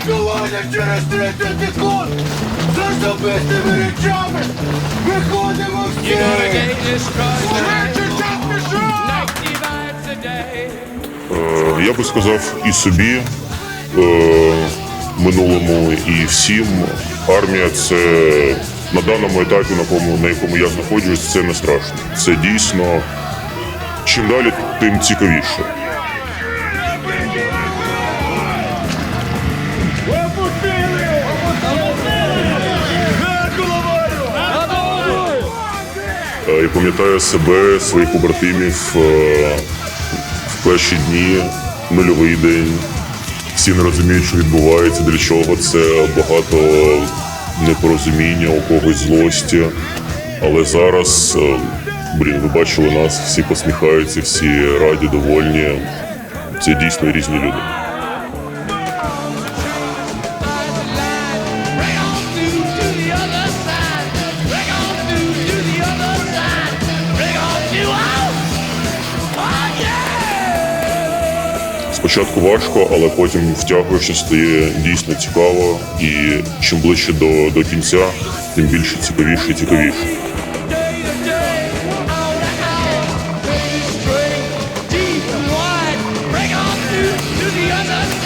Спілкування через 30 секунд з особистими речами. Виходимо всі! You gotta get this Швидше right. час пішов! 90 vibes a day. Е, Я би сказав і собі е, минулому, і всім. Армія це на даному етапі, на якому я знаходжусь, це не страшно. Це дійсно чим далі, тим цікавіше. Я пам'ятаю себе, своїх побратимів е, в перші дні, нульовий день. Всі не розуміють, що відбувається, для чого це багато непорозуміння, у когось злості. Але зараз, е, блін, ви бачили нас, всі посміхаються, всі раді, довольні. Це дійсно різні люди. Спочатку важко, але потім втягуєшся, стає дійсно цікаво. І чим ближче до, до кінця, тим більше цікавіше і цікавіше. Break